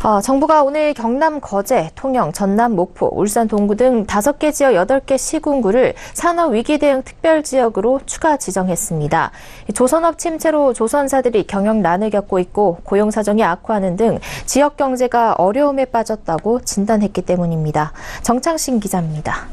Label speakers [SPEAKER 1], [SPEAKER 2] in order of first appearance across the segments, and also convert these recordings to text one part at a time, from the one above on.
[SPEAKER 1] 아, 정부가 오늘 경남 거제, 통영, 전남 목포, 울산 동구 등 5개 지역 8개 시군구를 산업위기 대응 특별지역으로 추가 지정했습니다. 조선업 침체로 조선사들이 경영난을 겪고 있고 고용 사정이 악화하는 등 지역 경제가 어려움에 빠졌다고 진단했기 때문입니다. 정창신 기자입니다.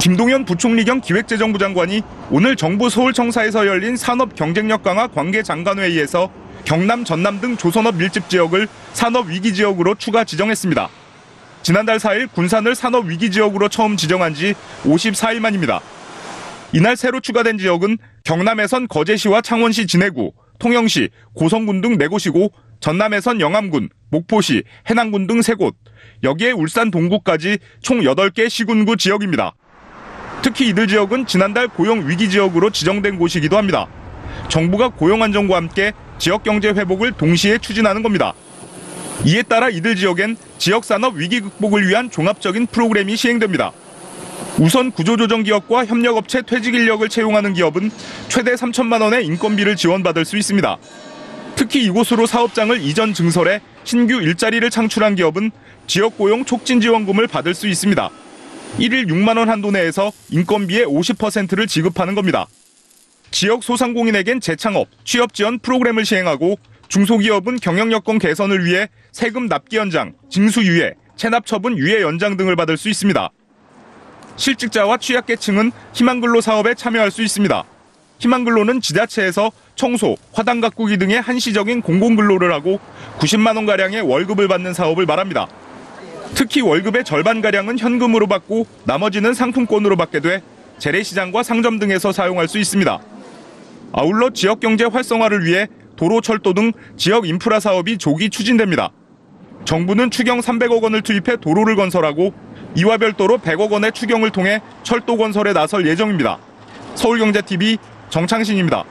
[SPEAKER 2] 김동연 부총리 겸 기획재정부 장관이 오늘 정부 서울청사에서 열린 산업 경쟁력 강화 관계 장관회의에서 경남, 전남 등 조선업 밀집 지역을 산업 위기 지역으로 추가 지정했습니다. 지난달 4일 군산을 산업 위기 지역으로 처음 지정한 지 54일 만입니다. 이날 새로 추가된 지역은 경남에선 거제시와 창원시 진해구, 통영시, 고성군 등 4곳이고 전남에선 영암군, 목포시, 해남군 등 3곳, 여기에 울산 동구까지 총 8개 시군구 지역입니다. 특히 이들 지역은 지난달 고용 위기 지역으로 지정된 곳이기도 합니다. 정부가 고용 안정과 함께 지역 경제 회복을 동시에 추진하는 겁니다. 이에 따라 이들 지역엔 지역 산업 위기 극복을 위한 종합적인 프로그램이 시행됩니다. 우선 구조조정 기업과 협력업체 퇴직 인력을 채용하는 기업은 최대 3천만 원의 인건비를 지원받을 수 있습니다. 특히 이곳으로 사업장을 이전 증설해 신규 일자리를 창출한 기업은 지역 고용 촉진 지원금을 받을 수 있습니다. 1일 6만 원 한도 내에서 인건비의 50%를 지급하는 겁니다. 지역 소상공인에겐 재창업, 취업 지원 프로그램을 시행하고 중소기업은 경영 여건 개선을 위해 세금 납기 연장, 징수 유예, 체납 처분 유예 연장 등을 받을 수 있습니다. 실직자와 취약계층은 희망근로 사업에 참여할 수 있습니다. 희망근로는 지자체에서 청소, 화단 가꾸기 등의 한시적인 공공근로를 하고 90만 원 가량의 월급을 받는 사업을 말합니다. 특히 월급의 절반가량은 현금으로 받고 나머지는 상품권으로 받게 돼 재래시장과 상점 등에서 사용할 수 있습니다. 아울러 지역 경제 활성화를 위해 도로, 철도 등 지역 인프라 사업이 조기 추진됩니다. 정부는 추경 300억 원을 투입해 도로를 건설하고 이와 별도로 100억 원의 추경을 통해 철도 건설에 나설 예정입니다. 서울경제TV 정창신입니다.